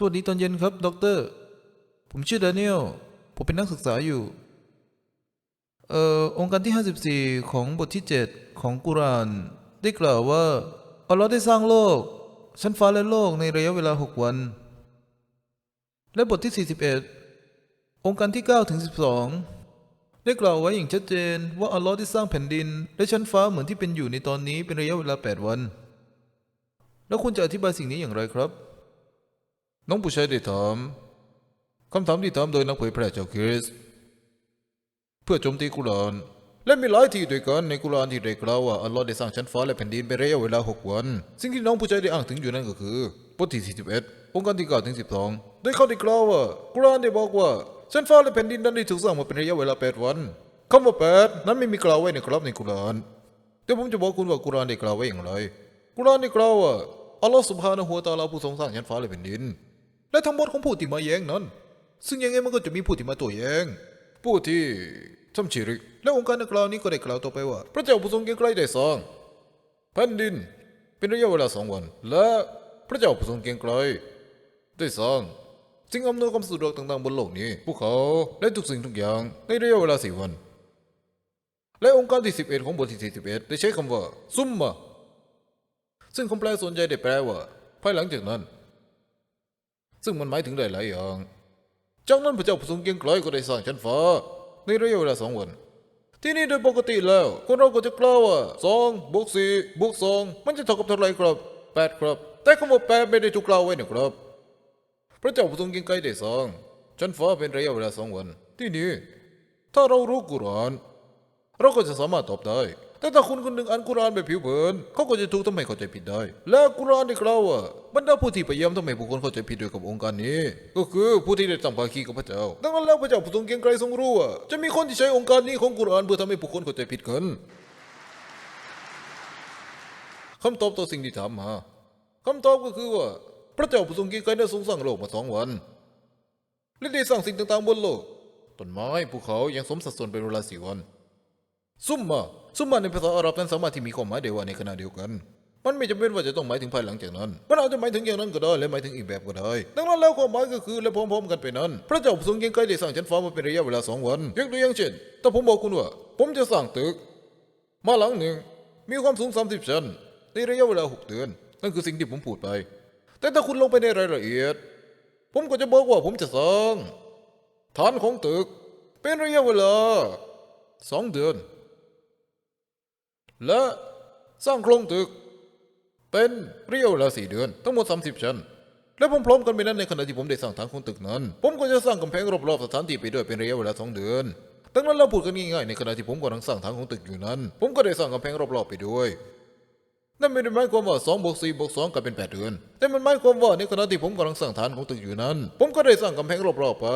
สวัสดีตอนเย็นครับ ด็อกเตอร์ ผมชื่อดานิเอล ผมเป็นนักศึกษาอยู่ เอ่อ องค์การที่ 54 ของบทที่ 7 ของกุราน ได้กล่าวว่า อัลลอฮ์ได้สร้างโลก ชั้นฟ้าและโลกในระยะเวลา 6 วัน และบทที่ 41 องค์การที่ 9 ถึง 12 ได้กล่าวไว้อย่างชัดเจนว่าอัลลอฮ์ได้สร้างแผ่นดิน และชั้นฟ้าเหมือนที่เป็นอยู่ในตอนนี้เป็นระยะเวลา 8 วัน แล้วคุณจะอธิบายสิ่งนี้อย่างไรครับ น้องผู้ชายได้ถามคำถามที่ถามโดยนักเผยแพร่ชาคริสเพื่อโจมตีกุรานและมีหลายที่ด้วยกันในกุรานที่ได้กล่าวว่าอัลลอฮ์ได้สร้างชั้นฟ้าและแผ่นดินเป็นระยะเวลาหกวัน สิ่งที่น้องผู้ชายได้อ้างถึงอยู่นั่นก็คือบทที่41องค์การที่9ถึง12ได้เขาได้กล่าวว่ากุรานได้บอกว่าชั้นฟ้าและแผ่นดินนั้นได้ถูกสร้างมาเป็นระยะเวลา 8 วันคำว่า8นั้นไม่มีกล่าวไว้ในครับในกุรานแต่ผมจะบอกคุณว่ากุรานได้กล่าวไว้อย่างไรกุรานได้กล่าวว่าอัลลอฮ์สุบฮานะฮูวะตะอาลาผู้ทรงสร้างชั้นฟ้าและแผ่นดิน และทั้งหมดของผู้ที่มาแย้งนั้น ซึ่งยังไงมันก็จะมีผู้ที่มาตัวแย้งผู้ที่ทำชิริก และองค์การนักกล่าวนี้ก็ได้กล่าวต่อไปว่า พระเจ้าผู้ทรงเกรียงไกรได้สร้างแผ่นดินเป็นระยะเวลาสองวัน และพระเจ้าผู้ทรงเกรียงไกรได้สร้างสิ่งอำนวยความสะดวกต่างๆบนโลกนี้ภูเขาและทุกสิ่งทุกอย่างในระยะเวลาสี่วัน และองค์การที่สิบเอ็ดของบทที่สี่สิบเอ็ดได้ใช้คำว่า ซุมมา ซึ่งคำแปลส่วนใหญ่ได้แปลว่า ภายหลังจากนั้น ซึ่งมันหมายถึงหลายอย่าง จากนั้นพระเจ้าผู้ทรงเกียงไกรก็ได้สร้างชั้นฟ้า ในระยะเวลาสองวัน ที่นี่โดยปกติแล้ว คนเราก็จะกล่าวว่าสองบวกสี่บวกสองมันจะเท่ากับเท่าไรครับแปดครับ แต่คำว่าแปดไม่ได้ถูกกล่าวไว้นะครับ พระเจ้าผู้ทรงเกียงไกรได้สร้างชั้นฟ้าเป็นระยะเวลาสองวัน ที่นี่ถ้าเรารู้กุรอานเราก็จะสามารถตอบได้ แต่ถ้าคุณคนหนึ่งอ่านกุรอานแบบผิวเผินเขาก็จะถูกทำให้เข้าใจผิดได้ และกุรอานได้กล่าวว่าบรรดาผู้ที่พยายามทำให้ผู้คนเข้าใจผิดด้วยกับองค์การนี้ ก็คือผู้ที่ได้ตั้งภาคีกับพระเจ้า ดังนั้นแล้วพระเจ้าผู้ทรงเกรียงไกรทรงรู้ว่าจะมีคนที่ใช้องค์การนี้ของกุรอานเพื่อทำให้ผู้คนเข้าใจผิดกันคำตอบต่อสิ่งที่ถามมาคำตอบก็คือว่า พระเจ้าผู้ทรงเกรียงไกรได้ทรงสร้างโลกมาสองวันและได้สร้างสิ่งต่างๆบนโลกต้นไม้ภูเขายังสมสัดส่วนเป็นเวลาสี่วัน ซุมมาซุมมาในภาษาอาหรับนั้นสามารถที่มีความหมายได้ว่าในขณะเดียวกัน มันไม่จำเป็นว่าจะต้องหมายถึงภายหลังจากนั้น มันอาจจะหมายถึงอย่างนั้นก็ได้ และหมายถึงอีกแบบก็ได้ ดังนั้นแล้วความหมายก็คือและพร้อมๆกันไปนั้น พระเจ้าทรงเกรียงไกรได้สร้างชั้นฟ้ามาเป็นระยะเวลาสองวันยกตัวอย่างเช่น ถ้าผมบอกคุณว่า ผมจะสร้างตึก มาหลังหนึ่ง มีความสูง 30 ชั้น ในระยะเวลา 6 เดือน นั่นคือสิ่งที่ผมพูดไป แต่ถ้าคุณลงไปในรายละเอียด ผมก็จะบอกว่าผมจะสร้างฐานของตึก เป็นระยะเวลาสองเดือน และสร้างโครงตึก เป็นเระยวลาสี่เดือน ทั้งหมด 30 ชั้น และผมพร้อมกันไปนั้นในขณะที่ผมได้สร้างฐานของตึกนั้น ผมก็จะสร้างกำแพงรอบๆสถานที่ไปด้วยเป็นระยะเวลาสองเดือนดังนั้นเราพูดกันง่ายๆในขณะที่ผมกำลังสร้างฐานของตึกอยู่นั้น ผมก็ได้สร้างกำแพงรอบๆไปด้วยนั่นไม่ได้หมายความว่า2บวก4บวก2ก็เป็น 8 เดือน แต่มันหมายความว่าในขณะที่ผมกำลังสร้างฐานของตึกอยู่นั้น ผมก็ได้สร้างกำแพงรอบๆไป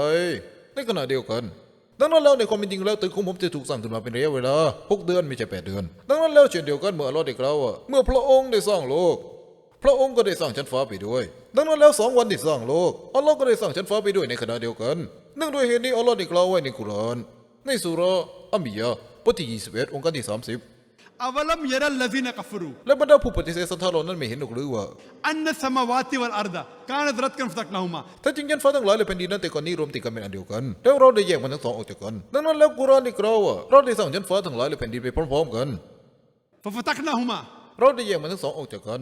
ในขณะเดียวกัน ดังนั้นแล้วในความเป็นจริงแล้วตึกของผมจะถูกสร้างขึ้นมาเป็นระยะเวลา6เดือนไม่ใช่แปดเดือน ดังนั้นแล้วเช่นเดียวกันเมื่ออัลลอฮ์ได้กเราวะเมื่อพระองค์ได้สร้างโลก พระองค์ก็ได้สร้างชั้นฟ้าไปด้วย ดังนั้นแล้วสองวันที่สร้างโลกอัลลอฮ์ก็ได้สร้างชั้นฟ้าไปด้วยในขณะเดียวกันเนื่องด้วยเหตุนี้อัลลอฮ์ได้กล่าวไว้ในกุรอานในสุระอัมบิยาบทที่21องค์การที่30 أولم يرى الذين كفروا และบรรดาผู้ปฏิเสธศรัทธาเหล่านั้นไม่เห็นหรือว่า أن السماوات والأرض كانت رتقا فتقناهما ถ้าจริงยันฟ้าทั้งหลายและแผ่นดินนั้นแต่ก่อนนี้รวมติดกันเป็นอันเดียวกัน แล้วเราได้แยกมันทั้งสองออกจากกัน ดังนั้นแล้วกุรอานได้กล่าวว่าเราได้สร้างยันฟ้าทั้งหลายและแผ่นดินไปพร้อมๆกัน ففتقناهما เราได้แยกมันทั้งสองออกจากกัน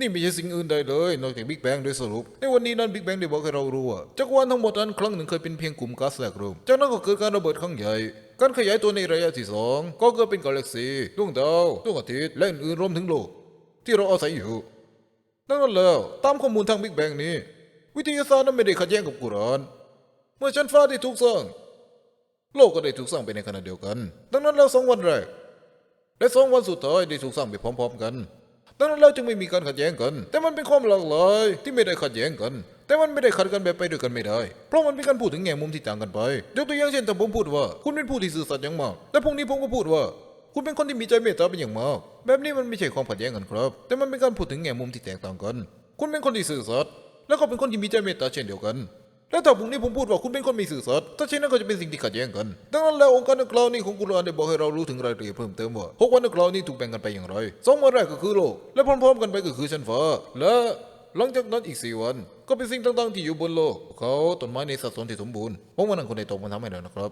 นี่ไม่ใช่สิ่งอื่นใดเลย นอกจากบิ๊กแบงโดยสรุป ในวันนี้นั้นบิ๊กแบงได้บอกให้เรารู้ว่าจักรวาลทั้งหมดนั้นครั้งหนึ่งเคยเป็นเพียงกลุ่มก๊าซแลกรูมจากนั้นก็เกิดการระเบิดครั้งใหญ่ การขยายตัวในระยะที่สองก็เกิดเป็นกาแล็กซีดวงดาวดวงอาทิตย์และอื่นๆรวมถึงโลก ที่เราอาศัยอยู่ ดังนั้นแล้วตามข้อมูลทางบิ๊กแบงนี้ วิทยาศาสตร์นั้นไม่ได้ขัดแย้งกับกุราน เมื่อชั้นฟ้าได้ถูกสร้าง โลกก็ได้ถูกสร้างไปในขณะเดียวกัน ดังนั้นแล้วสองวันแรกและสองวันสุดท้ายได้ถูกสร้างไปพร้อม ๆ กัน ดังนั้นแล้วจึงไม่มีการขัดแย้งกัน แต่มันเป็นความหลากหลายที่ไม่ได้ขัดแย้งกัน แต่มันไม่ได้ขัดกันแบบไปด้วยกันไม่ได้ เพราะมันมีการพูดถึงแง่มุมที่ต่างกันไปยกตัวอย่างเช่นถ้าผมพูดว่า คุณเป็นผู้ที่ซื่อสัตย์อย่างมากและพรุ่งนี้ผมก็พูดว่า คุณเป็นคนที่มีใจเมตตาเป็นอย่างมาก แบบนี้มันไม่ใช่ความขัดแย้งกันครับ แต่มันเป็นการพูดถึงแง่มุมที่แตกต่างกัน คุณเป็นคนที่ซื่อสัตย์แล้วก็เป็นคนที่มีใจเมตตาเช่นเดียวกันแล้วถ้าพรุ่งนี้ผมพูดว่าคุณเป็นคนมีสื่อสัตย์ถ้าเช่นนั้นก็จะเป็นสิ่งที่ขัดแย้งกัน ดังนั้นแล้วองค์การนักกล่าวนี้ของกุรอานได้บอกให้เรารู้ถึงรายละเอียดเพิ่มเติมว่าหกวันนักกล่าวนี้ถูกแบ่งกันไปอย่างไรสองวันแรกก็คือโลก และพร้อมๆกันไปก็คือชั้นฟ้า และ หลังจากนั้นอีกสี่วัน ก็เป็นสิ่งต่างๆที่อยู่บนโลก เขาต้นไม้ในสัดส่วนที่สมบูรณ์ผมว่านั่นคนในตรงมันทำให้แล้วนะครับ